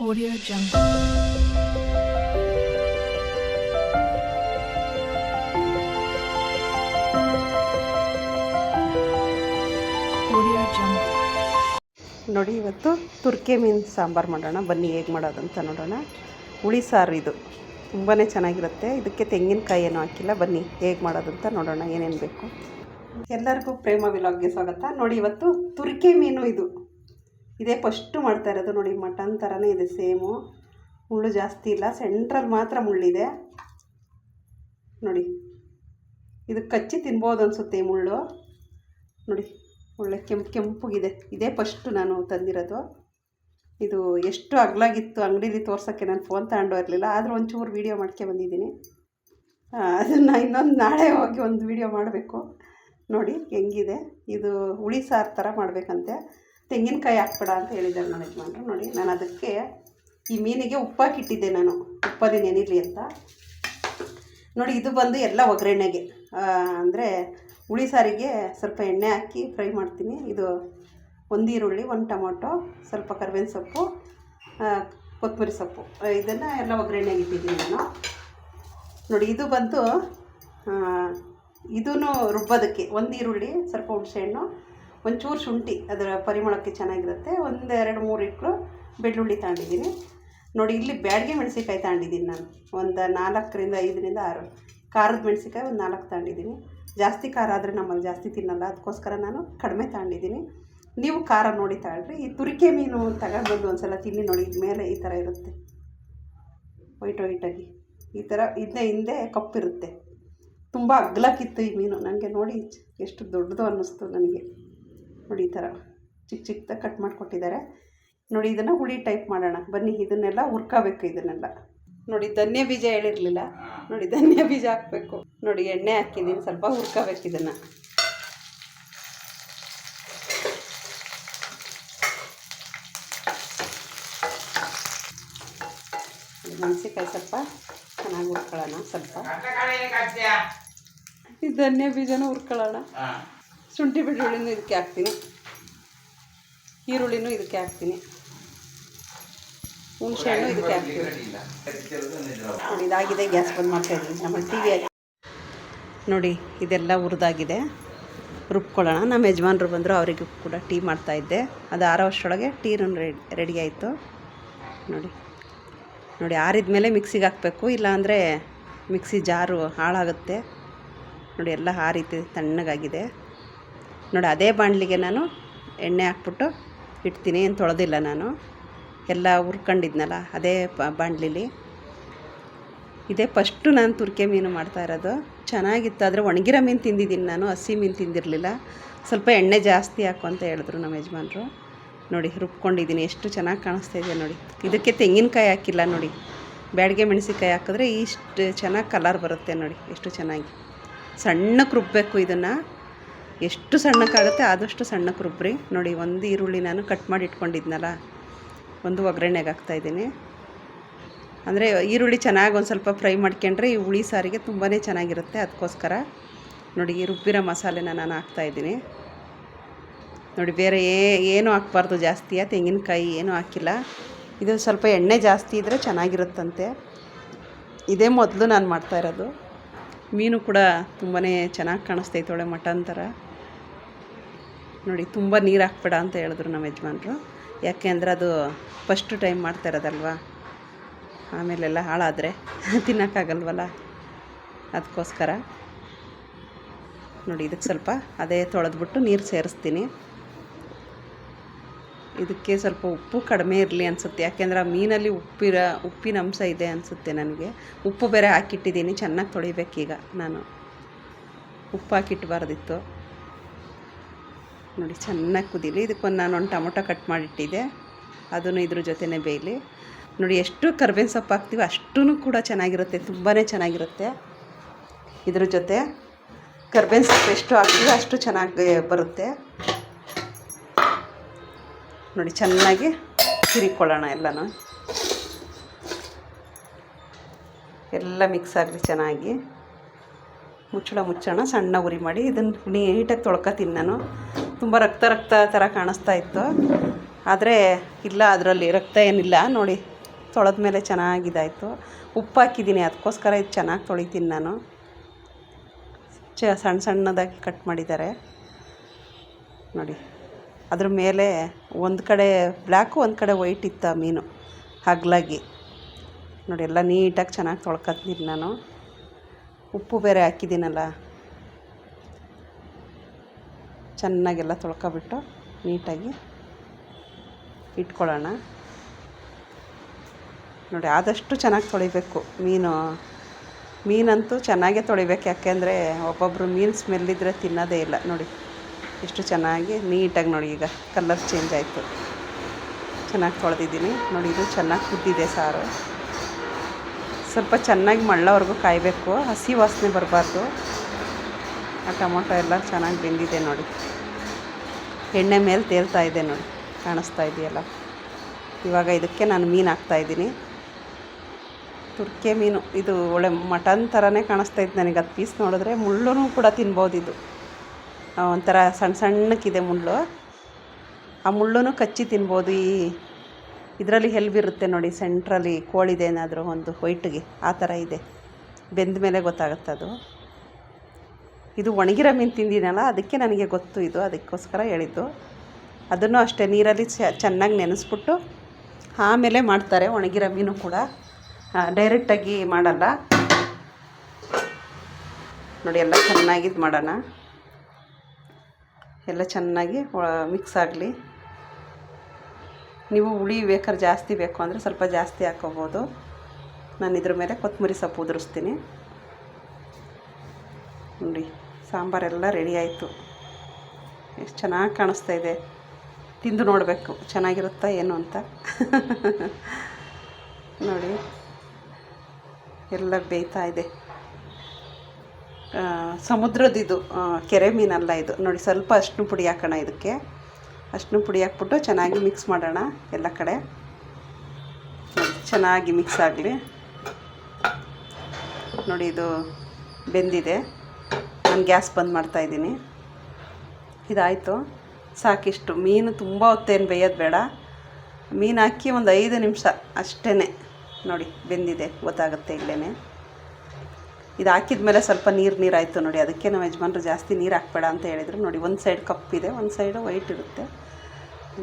Audio Jungle. ನೋಡಿ, ಇವತ್ತು ತುರ್ಕೆ ಮೀನು ಸಾಂಬಾರು ಮಾಡೋಣ. ಬನ್ನಿ, ಹೇಗೆ ಮಾಡೋದಂತ ನೋಡೋಣ. ಹುಳಿ ಸಾರು ಇದು. ತುಂಬಾ ಚೆನ್ನಾಗಿರುತ್ತೆ. ಇದಕ್ಕೆ ತೆಂಗಿನಕಾಯಿ ಏನೂ ಹಾಕಿಲ್ಲ. ಬನ್ನಿ, ಹೇಗೆ ಮಾಡೋದಂತ ನೋಡೋಣ. ಏನೇನು ಬೇಕು. ಎಲ್ಲರಿಗೂ ಪ್ರೇಮ ವಿಲಾಗ್ಗೆ ಸ್ವಾಗತ. ನೋಡಿ, ಇವತ್ತು ತುರ್ಕೆ ಮೀನು ಇದು. ಇದೇ ಫಸ್ಟು ಮಾಡ್ತಾ ಇರೋದು ನೋಡಿ, ಮಟನ್ ಥರನೇ ಇದೆ ಸೇಮು. ಮುಳ್ಳು ಜಾಸ್ತಿ ಇಲ್ಲ ಸೆಂಟ್ರಲ್ಲಿ ಮಾತ್ರ ಮುಳ್ಳಿದೆ. ನೋಡಿ, ಇದು ಕಚ್ಚಿ ತಿನ್ಬೋದು ಅನಿಸುತ್ತೆ ಈ ಮುಳ್ಳು. ನೋಡಿ, ಒಳ್ಳೆ ಕೆಂಪು ಕೆಂಪುಗಿದೆ. ಇದೇ ಫಸ್ಟು ನಾನು ತಂದಿರೋದು. ಇದು ಎಷ್ಟು ಅಗ್ಲಾಗಿತ್ತು ಅಂಗಡೀಲಿ ತೋರ್ಸೋಕ್ಕೆ ನಾನು ಫೋನ್ ತಗೊಂಡು ಇರಲಿಲ್ಲ, ಆದರೂ ಒಂಚೂರು ವೀಡಿಯೋ ಮಾಡ್ಕೆ ಬಂದಿದ್ದೀನಿ. ಅದನ್ನು ಇನ್ನೊಂದು ನಾಳೆ ಹೋಗಿ ಒಂದು ವೀಡಿಯೋ ಮಾಡಬೇಕು. ನೋಡಿ, ಹೆಂಗಿದೆ. ಇದು ಹುಳಿ ಸಾರು ಥರ ಮಾಡಬೇಕಂತೆ. ತೆಂಗಿನಕಾಯಿ ಹಾಕ್ಬೇಡ ಅಂತ ಹೇಳಿದ್ದಾರೆ ನನ್ನ ಯಜಮಾನ್ರು. ನೋಡಿ, ನಾನು ಅದಕ್ಕೆ ಈ ಮೀನಿಗೆ ಉಪ್ಪಾಕಿಟ್ಟಿದ್ದೆ ನಾನು. ಉಪ್ಪಲ್ಲಿ ನೆನಿರಲಿ ಅಂತ. ನೋಡಿ, ಇದು ಬಂದು ಎಲ್ಲ ಒಗ್ಗರಣೆಗೆ. ಅಂದರೆ ಹುಳಿ ಸಾರಿಗೆ ಸ್ವಲ್ಪ ಎಣ್ಣೆ ಹಾಕಿ ಫ್ರೈ ಮಾಡ್ತೀನಿ. ಇದು ಒಂದು ಈರುಳ್ಳಿ, ಒಂದು ಟೊಮೊಟೊ, ಸ್ವಲ್ಪ ಕರಿಬೇವಿನ ಸೊಪ್ಪು ಕೊತ್ತಂಬರಿ ಸೊಪ್ಪು. ಇದನ್ನು ಎಲ್ಲ ಒಗ್ಗರಣೆಗೆ ಇಟ್ಟಿದ್ದೀನಿ ನಾನು. ನೋಡಿ, ಇದು ಬಂದು ಇದೂ ರುಬ್ಬೋದಕ್ಕೆ. ಒಂದು ಈರುಳ್ಳಿ, ಸ್ವಲ್ಪ ಹುಣಸೆಹಣ್ಣು ಒಂಚೂರು ಶುಂಠಿ ಅದರ ಪರಿಮಳಕ್ಕೆ ಚೆನ್ನಾಗಿರುತ್ತೆ. ಒಂದು ಎರಡು ಮೂರು ಇಟ್ಲು ಬೆಳ್ಳುಳ್ಳಿ ತಗೊಂಡಿದ್ದೀನಿ. ನೋಡಿ, ಇಲ್ಲಿ ಬ್ಯಾಡಿಗೆ ಮೆಣಸಿನ್ಕಾಯಿ ತಗೊಂಡಿದ್ದೀನಿ ನಾನು. ಒಂದು ನಾಲ್ಕರಿಂದ ಐದರಿಂದ ಆರು. ಖಾರದ ಮೆಣಸಿನ್ಕಾಯಿ ಒಂದು ನಾಲ್ಕು ತಗೊಂಡಿದ್ದೀನಿ. ಜಾಸ್ತಿ ಖಾರ ಆದರೆ ನಮ್ಮಲ್ಲಿ ಜಾಸ್ತಿ ತಿನ್ನಲ್ಲ. ಅದಕ್ಕೋಸ್ಕರ ನಾನು ಕಡಿಮೆ ತಗೊಂಡಿದ್ದೀನಿ. ನೀವು ಖಾರ ನೋಡಿ ತಗೊಳ್ರಿ. ಈ ತುರಿಕೆ ಮೀನು ತಗೊಂಡ್ಬಂದು ಒಂದು ಸಲ ತಿನ್ನಿ ನೋಡಿ. ಮೇಲೆ ಈ ಥರ ಇರುತ್ತೆ. ವೈಟ್ ವೈಟಾಗಿ. ಈ ಥರ ಇದನ್ನ ಹಿಂದೆ ಕಪ್ಪಿರುತ್ತೆ. ತುಂಬ ಅಗ್ಲಕ್ಕಿತ್ತು ಈ ಮೀನು. ನನಗೆ ನೋಡಿ, ಎಷ್ಟು ದೊಡ್ಡದು ಅನ್ನಿಸ್ತು ನನಗೆ. ಈ ಥರ ಚಿಕ್ಕ ಚಿಕ್ಕದಾಗಿ ಕಟ್ ಮಾಡಿಕೊಟ್ಟಿದ್ದಾರೆ. ನೋಡಿ, ಇದನ್ನು ಹುಳಿ ಟೈಪ್ ಮಾಡೋಣ. ಬನ್ನಿ, ಇದನ್ನೆಲ್ಲ ಹುರ್ಕೋಬೇಕು ಇದನ್ನೆಲ್ಲ. ನೋಡಿ, ಧನ್ಯ ಬೀಜ ಹೇಳಿರಲಿಲ್ಲ. ನೋಡಿ, ಧನ್ಯ ಬೀಜ ಹಾಕಬೇಕು. ನೋಡಿ, ಎಣ್ಣೆ ಹಾಕಿದ್ದೀನಿ, ಸ್ವಲ್ಪ ಹುರ್ಕೋಬೇಕು ಇದನ್ನು. ಮೆಣಸಿನ್ಕಾಯಿ ಸ್ವಲ್ಪ ಚೆನ್ನಾಗಿ ಹುರ್ಕೊಳ್ಳೋಣ, ಸ್ವಲ್ಪ. ಈ ಧನ್ಯ ಬೀಜನ ಹುರ್ಕೊಳ್ಳೋಣ. ಶುಂಠಿ ಬೆಳ್ಳುಳ್ಳಿನೂ ಇದಕ್ಕೆ ಹಾಕ್ತೀನಿ. ಈರುಳ್ಳಿನೂ ಇದಕ್ಕೆ ಹಾಕ್ತೀನಿ. ಹುಣಸೆಹಣ್ಣು ಇದಕ್ಕೆ ಹಾಕ್ತೀನಿ. ಇದಾಗಿದೆ, ಗ್ಯಾಸ್ ಬಂದ್ ಮಾಡ್ತಾ ಇದ್ದೀನಿ. ನಮ್ಮ ಟಿ ವಿ ನೋಡಿ, ಇದೆಲ್ಲ ಹುರಿದಾಗಿದೆ. ರುಬ್ಕೊಳ್ಳೋಣ. ನಮ್ಮ ಯಜಮಾನರು ಬಂದರು, ಅವರಿಗೂ ಕೂಡ ಟೀ ಮಾಡ್ತಾಯಿದ್ದೆ ಅದು ಆರೋ ಅಷ್ಟರೊಳಗೆ ಟೀನು ರೆಡಿ ರೆಡಿ ಆಯಿತು. ನೋಡಿ. ನೋಡಿ, ಆರಿದ ಮೇಲೆ ಮಿಕ್ಸಿಗೆ ಹಾಕಬೇಕು. ಇಲ್ಲಾಂದರೆ ಮಿಕ್ಸಿ ಜಾರು ಹಾಳಾಗುತ್ತೆ. ನೋಡಿ, ಎಲ್ಲ ಆ ರೀತಿ ತಣ್ಣಗಾಗಿದೆ. ನೋಡಿ, ಅದೇ ಬಾಣಲಿಗೆ ನಾನು ಎಣ್ಣೆ ಹಾಕ್ಬಿಟ್ಟು ಇಡ್ತೀನಿ, ಏನು ತೊಳೆದಿಲ್ಲ ನಾನು. ಎಲ್ಲ ಹುರ್ಕೊಂಡಿದ್ನಲ್ಲ, ಅದೇ ಬಾಣಲಿಲಿ. ಇದೇ ಫಸ್ಟು ನಾನು ತುರ್ಕೆ ಮೀನು ಮಾಡ್ತಾ ಇರೋದು. ಚೆನ್ನಾಗಿತ್ತು, ಆದರೆ ಒಣಗಿರೋ ಮೀನು ತಿಂದಿದ್ದೀನಿ ನಾನು, ಹಸಿ ಮೀನು ತಿಂದಿರಲಿಲ್ಲ. ಸ್ವಲ್ಪ ಎಣ್ಣೆ ಜಾಸ್ತಿ ಹಾಕು ಅಂತ ಹೇಳಿದ್ರು ನಮ್ಮ ಯಜಮಾನ್ರು. ನೋಡಿ, ರುಬ್ಕೊಂಡಿದ್ದೀನಿ, ಎಷ್ಟು ಚೆನ್ನಾಗಿ ಕಾಣಿಸ್ತಾ ಇದೆ ನೋಡಿ. ಇದಕ್ಕೆ ತೆಂಗಿನಕಾಯಿ ಹಾಕಿಲ್ಲ ನೋಡಿ. ಬ್ಯಾಡಿಗೆ ಮೆಣಸಿನ್ಕಾಯಿ ಹಾಕಿದ್ರೆ ಇಷ್ಟು ಚೆನ್ನಾಗಿ ಕಲರ್ ಬರುತ್ತೆ ನೋಡಿ, ಎಷ್ಟು ಚೆನ್ನಾಗಿ. ಸಣ್ಣಕ್ಕೆ ರುಬ್ಬಬೇಕು ಇದನ್ನು. ಎಷ್ಟು ಸಣ್ಣಕ್ಕಾಗುತ್ತೆ ಆದಷ್ಟು ಸಣ್ಣಕ್ಕೆ ರುಬ್ಬ್ರಿ ನೋಡಿ, ಒಂದು ಈರುಳ್ಳಿ ನಾನು ಕಟ್ ಮಾಡಿ ಇಟ್ಕೊಂಡಿದ್ನಲ್ಲ, ಒಂದು ಒಗ್ಗರಣೆಗೆ ಹಾಕ್ತಾಯಿದ್ದೀನಿ ಅಂದರೆ ಈರುಳ್ಳಿ ಚೆನ್ನಾಗಿ ಒಂದು ಸ್ವಲ್ಪ ಫ್ರೈ ಮಾಡ್ಕೊಂಡ್ರೆ ಈ ಹುಳಿ ಸಾರಿಗೆ ತುಂಬಾ ಚೆನ್ನಾಗಿರುತ್ತೆ ಅದಕ್ಕೋಸ್ಕರ ನೋಡಿ, ಈ ರುಬ್ಬಿರೋ ಮಸಾಲೆನ ನಾನು ಹಾಕ್ತಾಯಿದ್ದೀನಿ ನೋಡಿ, ಬೇರೆ ಏನು ಹಾಕ್ಬಾರ್ದು ಜಾಸ್ತಿಯ ತೆಂಗಿನಕಾಯಿ ಏನೂ ಹಾಕಿಲ್ಲ. ಇದು ಸ್ವಲ್ಪ ಎಣ್ಣೆ ಜಾಸ್ತಿ ಇದ್ದರೆ ಚೆನ್ನಾಗಿರುತ್ತಂತೆ. ಇದೇ ಮೊದಲು ನಾನು ಮಾಡ್ತಾ ಇರೋದು. ಮೀನು ಕೂಡ ತುಂಬಾ ಚೆನ್ನಾಗಿ ಕಾಣಿಸ್ತೈತೆ ಒಳ್ಳೆ ಮಟನ್ ಥರ ನೋಡಿ, ತುಂಬ ನೀರು ಹಾಕ್ಬೇಡ ಅಂತ ಹೇಳಿದ್ರು ನಮ್ಮ ಯಜಮಾನ್ರು. ಯಾಕೆ ಅಂದರೆ ಅದು ಫಸ್ಟು ಟೈಮ್ ಮಾಡ್ತಾ ಇರೋದಲ್ವ? ಆಮೇಲೆಲ್ಲ ಹಾಳಾದರೆ ತಿನ್ನೋಕ್ಕಾಗಲ್ವಲ್ಲ? ಅದಕ್ಕೋಸ್ಕರ. ನೋಡಿ, ಇದಕ್ಕೆ ಸ್ವಲ್ಪ ಅದೇ ತೊಳೆದ್ಬಿಟ್ಟು ನೀರು ಸೇರಿಸ್ತೀನಿ. ಇದಕ್ಕೆ ಸ್ವಲ್ಪ ಉಪ್ಪು ಕಡಿಮೆ ಇರಲಿ ಅನಿಸುತ್ತೆ. ಯಾಕೆಂದರೆ ಆ ಮೀನಲ್ಲಿ ಉಪ್ಪಿರ, ಉಪ್ಪಿನ ಅಂಶ ಇದೆ ಅನಿಸುತ್ತೆ ನನಗೆ. ಉಪ್ಪು ಬೇರೆ ಹಾಕಿಟ್ಟಿದ್ದೀನಿ, ಚೆನ್ನಾಗಿ ತೊಳಿಬೇಕೀಗ ನಾನು. ಉಪ್ಪು ಹಾಕಿಟ್ಬಾರ್ದಿತ್ತು. ನೋಡಿ, ಚೆನ್ನಾಗಿ ಕುದೀಲಿ. ಇದಕ್ಕೊಂದು ಒಂದು ಟೊಮೊಟೊ ಕಟ್ ಮಾಡಿಟ್ಟಿದ್ದೆ ಅದನ್ನು ಇದ್ರ ಜೊತೆನೇ ಬೇಯಲಿ. ನೋಡಿ, ಎಷ್ಟು ಕರ್ಬೇವಿನ ಸೊಪ್ಪು ಹಾಕ್ತೀವಿ ಅಷ್ಟೂ ಕೂಡ ಚೆನ್ನಾಗಿರುತ್ತೆ. ತುಂಬಾ ಚೆನ್ನಾಗಿರುತ್ತೆ. ಇದ್ರ ಜೊತೆ ಕರ್ಬೇವಿನ ಸೊಪ್ಪು ಎಷ್ಟು ಹಾಕ್ತೀವಿ ಅಷ್ಟು ಚೆನ್ನಾಗಿ ಬರುತ್ತೆ. ನೋಡಿ, ಚೆನ್ನಾಗಿ ತಿರಿಕೊಳ್ಳೋಣ ಎಲ್ಲನೂ. ಎಲ್ಲ ಮಿಕ್ಸ್ ಆಗಲಿ ಚೆನ್ನಾಗಿ. ಮುಚ್ಚಳ ಮುಚ್ಚೋಣ ಸಣ್ಣ ಉರಿ ಮಾಡಿ ಇದನ್ನು ನೀಟಾಗಿ ತೊಳ್ಕೊತೀನಿ ನಾನು. ತುಂಬ ರಕ್ತ ರಕ್ತ ಥರ ಕಾಣಿಸ್ತಾ ಇತ್ತು. ಆದರೆ ಇಲ್ಲ, ಅದರಲ್ಲಿ ರಕ್ತ ಏನಿಲ್ಲ. ನೋಡಿ, ತೊಳೆದ ಮೇಲೆ ಚೆನ್ನಾಗಿದಾಯಿತು. ಉಪ್ಪು ಹಾಕಿದ್ದೀನಿ, ಅದಕ್ಕೋಸ್ಕರ ಇದು ಚೆನ್ನಾಗಿ ತೊಳಿತೀನಿ ನಾನು. ಚ ಸಣ್ಣ ಸಣ್ಣದಾಗಿ ಕಟ್ ಮಾಡಿದ್ದಾರೆ. ನೋಡಿ, ಅದ್ರ ಮೇಲೆ ಒಂದು ಕಡೆ, ಬ್ಲ್ಯಾಕು ಒಂದು ಕಡೆ ವೈಟ್ ಇತ್ತು ಆ ಮೀನು, ಹಗ್ಲಾಗಿ. ನೋಡಿ, ಎಲ್ಲ ನೀಟಾಗಿ ಚೆನ್ನಾಗಿ ತೊಳ್ಕೊತೀನಿ ನಾನು. ಉಪ್ಪು ಬೇರೆ ಹಾಕಿದ್ದೀನಲ್ಲ ಚೆನ್ನಾಗೆಲ್ಲ ತೊಳ್ಕೊಬಿಟ್ಟು ನೀಟಾಗಿ ಇಟ್ಕೊಳ್ಳೋಣ. ನೋಡಿ, ಆದಷ್ಟು ಚೆನ್ನಾಗಿ ತೊಳಿಬೇಕು. ಮೀನು, ಮೀನಂತೂ ಚೆನ್ನಾಗೇ ತೊಳಿಬೇಕು. ಯಾಕೆಂದರೆ ಒಬ್ಬೊಬ್ಬರು ಮೀನು ಸ್ಮೆಲ್ ಇದ್ದರೆ ತಿನ್ನೋದೇ ಇಲ್ಲ. ನೋಡಿ, ಎಷ್ಟು ಚೆನ್ನಾಗಿ ನೀಟಾಗಿ ನೋಡಿ, ಈಗ ಕಲರ್ ಚೇಂಜ್ ಆಯಿತು. ಚೆನ್ನಾಗಿ ತೊಳೆದಿದ್ದೀನಿ. ನೋಡಿ, ಇದು ಚೆನ್ನಾಗಿ ಕುದ್ದಿದೆ ಸಾರು. ಸ್ವಲ್ಪ ಚೆನ್ನಾಗಿ ಮಳ್ಳವರೆಗೂ ಕಾಯಬೇಕು. ಹಸಿ ವಾಸನೆ ಬರಬಾರ್ದು. ಆ ಟೊಮೊಟೊ ಎಲ್ಲ ಚೆನ್ನಾಗಿ ಬೆಂದಿದೆ ನೋಡಿ. ಎಣ್ಣೆ ಮೇಲೆ ತೇಲ್ತಾ ಇದೆ ನೋಡಿ. ಕಾಣಿಸ್ತಾ ಇದೆಯಲ್ಲ. ಇವಾಗ ಇದಕ್ಕೆ ನಾನು ಮೀನು ಹಾಕ್ತಾಯಿದ್ದೀನಿ ತುರ್ಕೆ ಮೀನು. ಇದು ಒಳ್ಳೆ ಮಟನ್ ಥರನೇ ಕಾಣಿಸ್ತಾ ಇತ್ತು ನನಗೆ. ಅದು ಪೀಸ್ ನೋಡಿದ್ರೆ ಮುಳ್ಳೂ ಕೂಡ ತಿನ್ಬೋದು ಇದು. ಒಂಥರ ಸಣ್ಣ ಸಣ್ಣಕ್ಕಿದೆ ಮುಳ್ಳು. ಆ ಮುಳ್ಳೂ ಕಚ್ಚಿ ತಿನ್ಬೋದು. ಈ ಇದರಲ್ಲಿ ಹೆಲ್ಬಿರುತ್ತೆ ನೋಡಿ. ಸೆಂಟ್ರಲ್ಲಿ ಕೋಳಿದೆ ಏನಾದರೂ ಒಂದು ವೈಟ್ಗೆ ಆ ಥರ ಇದೆ. ಬೆಂದ ಮೇಲೆ ಗೊತ್ತಾಗುತ್ತೆ ಅದು. ಇದು ಒಣಗಿರೋ ಮೀನು ತಿಂದಿನಲ್ಲ ಅದಕ್ಕೆ ನನಗೆ ಗೊತ್ತು ಇದು, ಅದಕ್ಕೋಸ್ಕರ ಹೇಳಿದ್ದು. ಅದನ್ನು ಅಷ್ಟೇ ನೀರಲ್ಲಿ ಚೆನ್ನಾಗಿ ನೆನೆಸ್ಬಿಟ್ಟು ಆಮೇಲೆ ಮಾಡ್ತಾರೆ ಒಣಗಿರೋ ಮೀನು ಕೂಡ. ಡೈರೆಕ್ಟಾಗಿ ಮಾಡಲ್ಲ. ನೋಡಿ, ಎಲ್ಲ ಚೆನ್ನಾಗಿ ಇದು ಮಾಡೋಣ. ಎಲ್ಲ ಚೆನ್ನಾಗಿ ಮಿಕ್ಸ್ ಆಗಲಿ. ನೀವು ಹುಳಿ ಬೇಕಾದ್ರೆ ಜಾಸ್ತಿ ಬೇಕು ಅಂದರೆ ಸ್ವಲ್ಪ ಜಾಸ್ತಿ ಹಾಕೋಬೋದು. ನಾನು ಇದ್ರ ಮೇಲೆ ಕೊತ್ತಂಬರಿ ಸೊಪ್ಪು ಉದುರಿಸ್ತೀನಿ. ನೋಡಿ. ಸಾಂಬಾರೆಲ್ಲ ರೆಡಿ ಆಯಿತು. ಎಷ್ಟು ಚೆನ್ನಾಗಿ ಕಾಣಿಸ್ತಾ ಇದೆ. ತಿಂದು ನೋಡಬೇಕು ಚೆನ್ನಾಗಿರುತ್ತಾ ಏನು ಅಂತ. ನೋಡಿ. ಎಲ್ಲ ಬೇಯ್ತಾ ಇದೆ. ಸಮುದ್ರದಿದು ಕೆರೆ ಮೀನಲ್ಲ ಇದು. ನೋಡಿ, ಸ್ವಲ್ಪ ಅಷ್ಟು ಪುಡಿ ಹಾಕೋಣ ಇದಕ್ಕೆ. ಅಷ್ಟು ಪುಡಿ ಹಾಕ್ಬಿಟ್ಟು ಚೆನ್ನಾಗಿ ಮಿಕ್ಸ್ ಮಾಡೋಣ ಎಲ್ಲ ಕಡೆ. ಚೆನ್ನಾಗಿ ಮಿಕ್ಸ್ ಆಗಲಿ. ನೋಡಿ, ಇದು ಬೆಂದಿದೆ. ನಾನು ಗ್ಯಾಸ್ ಬಂದ್ ಮಾಡ್ತಾಯಿದ್ದೀನಿ ಇದಾಯಿತು. ಸಾಕಿಷ್ಟು. ಮೀನು ತುಂಬ ಹೊತ್ತೇನು ಬೇಯೋದು ಬೇಡ. ಮೀನು ಹಾಕಿ ಒಂದು ಐದು ನಿಮಿಷ ಅಷ್ಟೇ ನೋಡಿ, ಬೆಂದಿದೆ. ಗೊತ್ತಾಗುತ್ತೆ ಇಲ್ಲೇ ಇದು ಹಾಕಿದ ಮೇಲೆ ಸ್ವಲ್ಪ ನೀರು ನೀರಾಯಿತು ನೋಡಿ. ಅದಕ್ಕೆ ನಮ್ಮ ಯಜಮಾನರು ಜಾಸ್ತಿ ನೀರು ಹಾಕ್ಬೇಡ ಅಂತ ಹೇಳಿದರು. ನೋಡಿ, ಒಂದು ಸೈಡ್ ಕಪ್ಪಿದೆ ಒಂದು ಸೈಡು ವೈಟ್ ಇರುತ್ತೆ.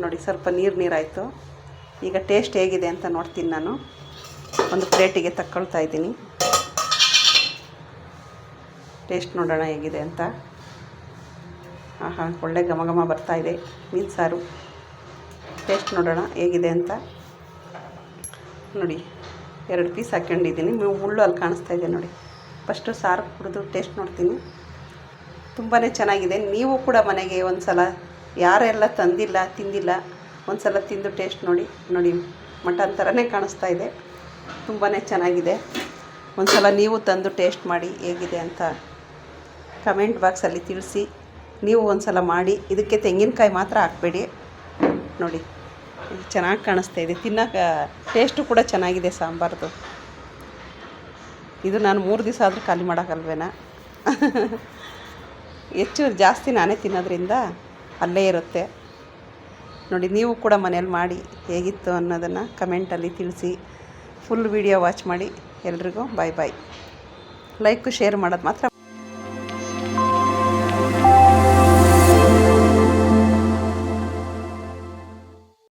ನೋಡಿ, ಸ್ವಲ್ಪ ನೀರು ನೀರಾಯಿತು. ಈಗ ಟೇಸ್ಟ್ ಹೇಗಿದೆ ಅಂತ ನೋಡ್ತೀನಿ ನಾನು. ಒಂದು ಪ್ಲೇಟಿಗೆ ತಕ್ಕೊಳ್ತಾ ಇದ್ದೀನಿ. ಟೇಸ್ಟ್ ನೋಡೋಣ ಹೇಗಿದೆ ಅಂತ. ಆಹಾ, ಒಳ್ಳೆ ಘಮ ಘಮ ಬರ್ತಾ ಇದೆ. ಮೀನು ಸಾರು. ಟೇಸ್ಟ್ ನೋಡೋಣ ಹೇಗಿದೆ ಅಂತ. ನೋಡಿ, ಎರಡು ಪೀಸ್ ಹಾಕ್ಕೊಂಡಿದ್ದೀನಿ. ಮುಳ್ಳು ಅಲ್ಲಿ ಕಾಣಿಸ್ತಾ ಇದೆ ನೋಡಿ. ಫಸ್ಟು ಸಾರು ಕುಡಿದು ಟೇಸ್ಟ್ ನೋಡ್ತೀನಿ. ತುಂಬಾ ಚೆನ್ನಾಗಿದೆ. ನೀವು ಕೂಡ ಮನೆಗೆ ಒಂದು ಸಲ ಯಾರೆಲ್ಲ ತಂದಿಲ್ಲ, ತಿಂದಿಲ್ಲ ಒಂದು ಸಲ ತಿಂದು ಟೇಸ್ಟ್ ನೋಡಿ ನೋಡಿ, ಮಟನ್ ಥರನೇ ಕಾಣಿಸ್ತಾ ಇದೆ. ತುಂಬಾ ಚೆನ್ನಾಗಿದೆ. ಒಂದು ಸಲ ನೀವು ತಂದು ಟೇಸ್ಟ್ ಮಾಡಿ ಹೇಗಿದೆ ಅಂತ ಕಮೆಂಟ್ ಬಾಕ್ಸಲ್ಲಿ ತಿಳಿಸಿ. ನೀವು ಒಂದು ಸಲ ಮಾಡಿ. ಇದಕ್ಕೆ ತೆಂಗಿನಕಾಯಿ ಮಾತ್ರ ಹಾಕ್ಬೇಡಿ. ನೋಡಿ ಇದು ಚೆನ್ನಾಗಿ ಕಾಣಿಸ್ತಾ ಇದೆ. ತಿನ್ನೋಕೆ, ಟೇಸ್ಟು ಕೂಡ ಚೆನ್ನಾಗಿದೆ ಸಾಂಬಾರ್ದು. ಇದು ನಾನು ಮೂರು ದಿವಸ ಆದರೂ ಖಾಲಿ ಮಾಡೋಕ್ಕಲ್ವೇನ ಹೆಚ್ಚು ಜಾಸ್ತಿ ನಾನೇ ತಿನ್ನೋದ್ರಿಂದ ಅಲ್ಲೇ ಇರುತ್ತೆ. ನೋಡಿ, ನೀವು ಕೂಡ ಮನೇಲಿ ಮಾಡಿ. ಹೇಗಿತ್ತು ಅನ್ನೋದನ್ನು ಕಮೆಂಟಲ್ಲಿ ತಿಳಿಸಿ. ಫುಲ್ ವೀಡಿಯೋ ವಾಚ್ ಮಾಡಿ. ಎಲ್ರಿಗೂ ಬಾಯ್ ಬಾಯ್. ಲೈಕು, ಶೇರ್ ಮಾಡೋದು ಮಾತ್ರ